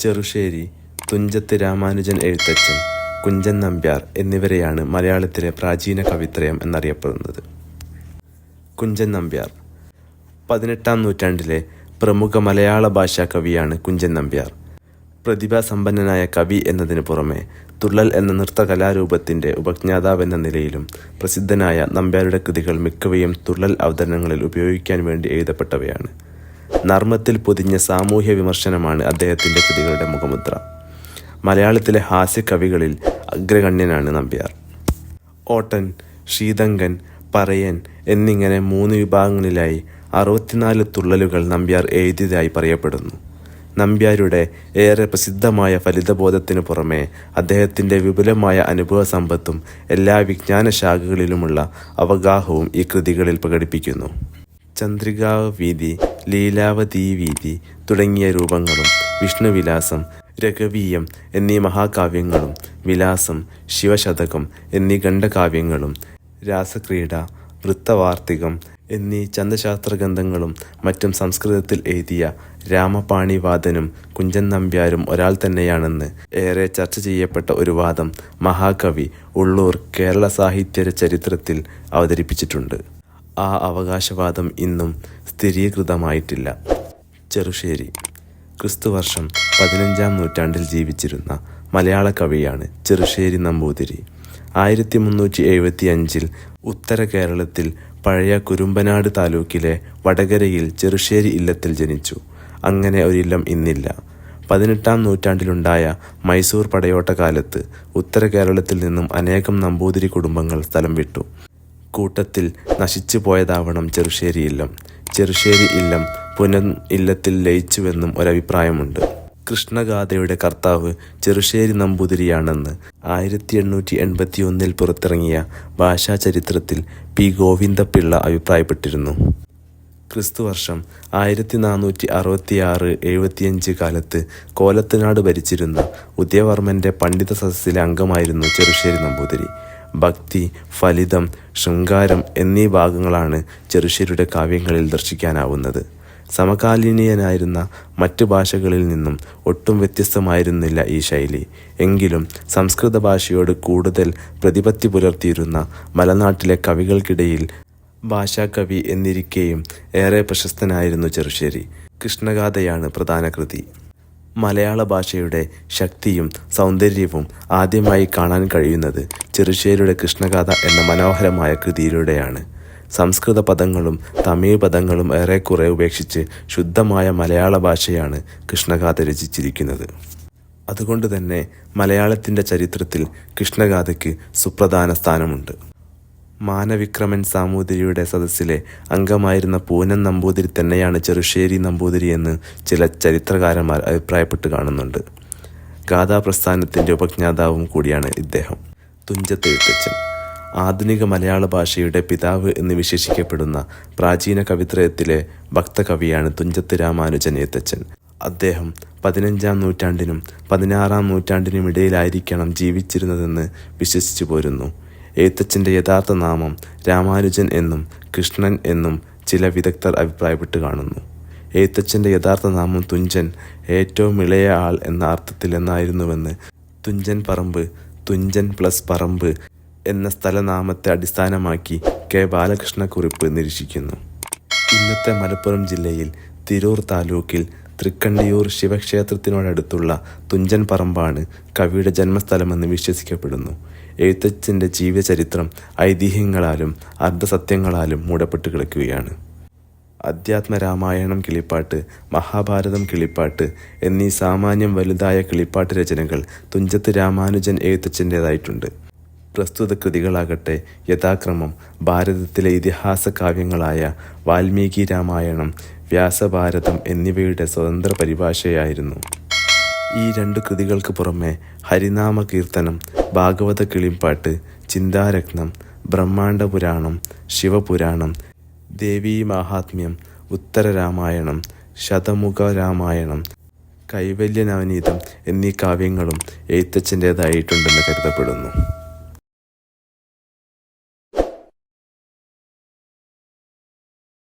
ചെറുശ്ശേരി തുഞ്ചത്ത് രാമാനുജൻ എഴുത്തച്ഛൻ കുഞ്ചൻ നമ്പ്യാർ എന്നിവരെയാണ് മലയാളത്തിലെ പ്രാചീന കവിത്രയം എന്നറിയപ്പെടുന്നത്. കുഞ്ചൻ നമ്പ്യാർ. പതിനെട്ടാം നൂറ്റാണ്ടിലെ പ്രമുഖ മലയാള ഭാഷാ കവിയാണ് കുഞ്ചൻ നമ്പ്യാർ. പ്രതിഭാസമ്പന്നനായ കവി എന്നതിനു പുറമെ തുള്ളൽ എന്ന നൃത്തകലാരൂപത്തിന്റെ ഉപജ്ഞാതാവെന്ന നിലയിലും പ്രസിദ്ധനായ നമ്പ്യാരുടെ കൃതികൾ മിക്കവയും തുള്ളൽ അവതരണങ്ങളിൽ ഉപയോഗിക്കാൻ വേണ്ടി എഴുതപ്പെട്ടവയാണ്. നർമ്മത്തിൽ പൊതിഞ്ഞ സാമൂഹ്യ വിമർശനമാണ് അദ്ദേഹത്തിന്റെ കൃതികളുടെ മുഖമുദ്ര. മലയാളത്തിലെ ഹാസ്യകവികളിൽ അഗ്രഗണ്യനാണ് നമ്പ്യാർ. ഓട്ടൻ ശീതങ്കൻ പറയൻ എന്നിങ്ങനെ മൂന്ന് വിഭാഗങ്ങളിലായി അറുപത്തിനാല് തുള്ളലുകൾ നമ്പ്യാർ എഴുതിയതായി പറയപ്പെടുന്നു. നമ്പ്യാരുടെ ഏറെ പ്രസിദ്ധമായ ഫലിതബോധത്തിനു പുറമെ അദ്ദേഹത്തിന്റെ വിപുലമായ അനുഭവ സമ്പത്തും എല്ലാ വിജ്ഞാന ശാഖകളിലുമുള്ള അവഗാഹവും ഈ കൃതികളിൽ പ്രകടിപ്പിക്കുന്നു. ചന്ദ്രികാ വീതി ലീലാവതീ വീതി തുടങ്ങിയ രൂപങ്ങളും വിഷ്ണുവിലാസം രഘവീയം എന്നീ മഹാകാവ്യങ്ങളും വിലാസം ശിവശതകം എന്നീ ഖണ്ഡകാവ്യങ്ങളും രാസക്രീഡ വൃത്തവാർത്തികം എന്നീ ചന്ദശാസ്ത്ര ഗ്രന്ഥങ്ങളും മറ്റും സംസ്കൃതത്തിൽ എഴുതിയ രാമപാണിവാദനും കുഞ്ചൻ നമ്പ്യാരും ഒരാൾ തന്നെയാണെന്ന് ഏറെ ചർച്ച ചെയ്യപ്പെട്ട ഒരു വാദം മഹാകവി ഉള്ളൂർ കേരള സാഹിത്യ ചരിത്രത്തിൽ അവതരിപ്പിച്ചിട്ടുണ്ട്. ആ അവകാശവാദം ഇന്നും സ്ഥിരീകൃതമായിട്ടില്ല. ചെറുശ്ശേരി. ക്രിസ്തുവർഷം പതിനഞ്ചാം നൂറ്റാണ്ടിൽ ജീവിച്ചിരുന്ന മലയാള കവിയാണ് ചെറുശ്ശേരി നമ്പൂതിരി. ആയിരത്തി മുന്നൂറ്റി എഴുപത്തി അഞ്ചിൽ ഉത്തര കേരളത്തിൽ പഴയ കുരുമ്പനാട് താലൂക്കിലെ വടകരയിൽ ചെറുശ്ശേരി ഇല്ലത്തിൽ ജനിച്ചു. അങ്ങനെ ഒരില്ലം ഇന്നില്ല. പതിനെട്ടാം നൂറ്റാണ്ടിലുണ്ടായ മൈസൂർ പടയോട്ട കാലത്ത് ഉത്തര കേരളത്തിൽ നിന്നും അനേകം നമ്പൂതിരി കുടുംബങ്ങൾ സ്ഥലം വിട്ടു. കൂട്ടത്തിൽ നശിച്ചു പോയതാവണം ചെറുശ്ശേരി ഇല്ലം. ചെറുശ്ശേരി ഇല്ലം പുനർ ഇല്ലത്തിൽ ലയിച്ചുവെന്നും ഒരഭിപ്രായമുണ്ട്. കൃഷ്ണഗാഥയുടെ കർത്താവ് ചെറുശ്ശേരി നമ്പൂതിരിയാണെന്ന് ആയിരത്തി എണ്ണൂറ്റി എൺപത്തി ഒന്നിൽ പുറത്തിറങ്ങിയ ഭാഷാചരിത്രത്തിൽ പി ഗോവിന്ദപിള്ള അഭിപ്രായപ്പെട്ടിരുന്നു. ക്രിസ്തുവർഷം ആയിരത്തി നാനൂറ്റി അറുപത്തി ആറ് എഴുപത്തിയഞ്ച് കാലത്ത് കോലത്തനാട് ഭരിച്ചിരുന്ന ഉദയവർമ്മന്റെ പണ്ഡിത സദസ്സിലെ അംഗമായിരുന്നു ചെറുശ്ശേരി നമ്പൂതിരി. ഭക്തി ഫലിതം ശൃംഗാരം എന്നീ ഭാഗങ്ങളാണ് ചെറുശ്ശേരിയുടെ കാവ്യങ്ങളിൽ ദർശിക്കാനാവുന്നത്. സമകാലീനീയനായിരുന്ന മറ്റു ഭാഷകളിൽ നിന്നും ഒട്ടും വ്യത്യസ്തമായിരുന്നില്ല ഈ ശൈലി. എങ്കിലും സംസ്കൃത ഭാഷയോട് കൂടുതൽ പ്രതിപത്തി പുലർത്തിയിരുന്ന മലനാട്ടിലെ കവികൾക്കിടയിൽ ഭാഷാകവി എന്നിരിക്കെയും ഏറെ പ്രശസ്തനായിരുന്നു ചെറുശ്ശേരി. കൃഷ്ണഗാഥയാണ് പ്രധാന കൃതി. മലയാള ഭാഷയുടെ ശക്തിയും സൗന്ദര്യവും ആദ്യമായി കാണാൻ കഴിയുന്നത് ചെറുശ്ശേരിയുടെ കൃഷ്ണഗാഥ എന്ന മനോഹരമായ കൃതിയിലൂടെയാണ്. സംസ്കൃത പദങ്ങളും തമിഴ് പദങ്ങളും ഏറെക്കുറെ ഉപേക്ഷിച്ച് ശുദ്ധമായ മലയാള ഭാഷയാണ് കൃഷ്ണഗാഥ രചിച്ചിരിക്കുന്നത്. അതുകൊണ്ട് തന്നെ മലയാളത്തിന്റെ ചരിത്രത്തിൽ കൃഷ്ണഗാഥയ്ക്ക് സുപ്രധാന സ്ഥാനമുണ്ട്. മാനവിക്രമൻ സാമൂതിരിയുടെ സദസ്സിലെ അംഗമായിരുന്ന പൂനൻ നമ്പൂതിരി തന്നെയാണ് ചെറുശ്ശേരി നമ്പൂതിരി എന്ന് ചില ചരിത്രകാരന്മാർ അഭിപ്രായപ്പെട്ട് കാണുന്നുണ്ട്. ഗാഥാപ്രസ്ഥാനത്തിന്റെ ഉപജ്ഞാതാവും കൂടിയാണ് ഇദ്ദേഹം. തുഞ്ചത്ത് എഴുത്തച്ഛൻ ആധുനിക മലയാള ഭാഷയുടെ പിതാവ് എന്ന് വിശേഷിക്കപ്പെടുന്ന പ്രാചീന കവിത്രയത്തിലെ ഭക്തകവിയാണ് തുഞ്ചത്ത് രാമാനുജൻ എഴുത്തച്ഛൻ. അദ്ദേഹം പതിനഞ്ചാം നൂറ്റാണ്ടിനും പതിനാറാം നൂറ്റാണ്ടിനും ഇടയിലായിരിക്കണം ജീവിച്ചിരുന്നതെന്ന് വിശ്വസിച്ചു പോരുന്നു എഴുത്തച്ഛന്റെ യഥാർത്ഥ നാമം രാമാനുജൻ എന്നും കൃഷ്ണൻ എന്നും ചില വിദഗ്ധർ അഭിപ്രായപ്പെട്ട് കാണുന്നു. എഴുത്തച്ഛന്റെ യഥാർത്ഥ നാമം തുഞ്ചൻ ഏറ്റവും ഇളയ ആൾ എന്ന അർത്ഥത്തിൽ എന്നായിരുന്നുവെന്ന് തുഞ്ചൻ പറമ്പ് തുഞ്ചൻ പ്ലസ് പറമ്പ് എന്ന സ്ഥലനാമത്തെ അടിസ്ഥാനമാക്കി കെ ബാലകൃഷ്ണക്കുറിപ്പ് നിരീക്ഷിക്കുന്നു. ഇന്നത്തെ മലപ്പുറം ജില്ലയിൽ തിരൂർ താലൂക്കിൽ തൃക്കണ്ടിയൂർ ശിവക്ഷേത്രത്തിനോടടുത്തുള്ള തുഞ്ചൻ പറമ്പാണ് കവിയുടെ ജന്മസ്ഥലമെന്ന് വിശ്വസിക്കപ്പെടുന്നു. എഴുത്തച്ഛന്റെ ജീവചരിത്രം ഐതിഹ്യങ്ങളാലും അർദ്ധസത്യങ്ങളാലും മൂടപ്പെട്ട് കിടക്കുകയാണ്. അധ്യാത്മ രാമായണം കിളിപ്പാട്ട് മഹാഭാരതം കിളിപ്പാട്ട് എന്നീ സാമാന്യം വലുതായ കിളിപ്പാട്ട് രചനകൾ തുഞ്ചത്ത് രാമാനുജൻ എഴുത്തച്ഛന്റേതായിട്ടുണ്ട് പ്രസ്തുത കൃതികളാകട്ടെ യഥാക്രമം ഭാരതത്തിലെ ഇതിഹാസ കാവ്യങ്ങളായ വാൽമീകി രാമായണം വ്യാസഭാരതം എന്നിവയുടെ സ്വതന്ത്ര പരിഭാഷയായിരുന്നു. ഈ രണ്ട് കൃതികൾക്ക് പുറമെ ഹരിനാമ കീർത്തനം ഭാഗവത കിളിപ്പാട്ട് ചിന്താരത്നം ബ്രഹ്മാണ്ഡ പുരാണം ശിവപുരാണം ദേവീ മാഹാത്മ്യം ഉത്തരരാമായണം ശതമുഖ രാമായണം കൈവല്യ നവനീതം എന്നീ കാവ്യങ്ങളും എഴുത്തച്ഛന്റേതായിട്ടുണ്ടെന്ന് കരുതപ്പെടുന്നു.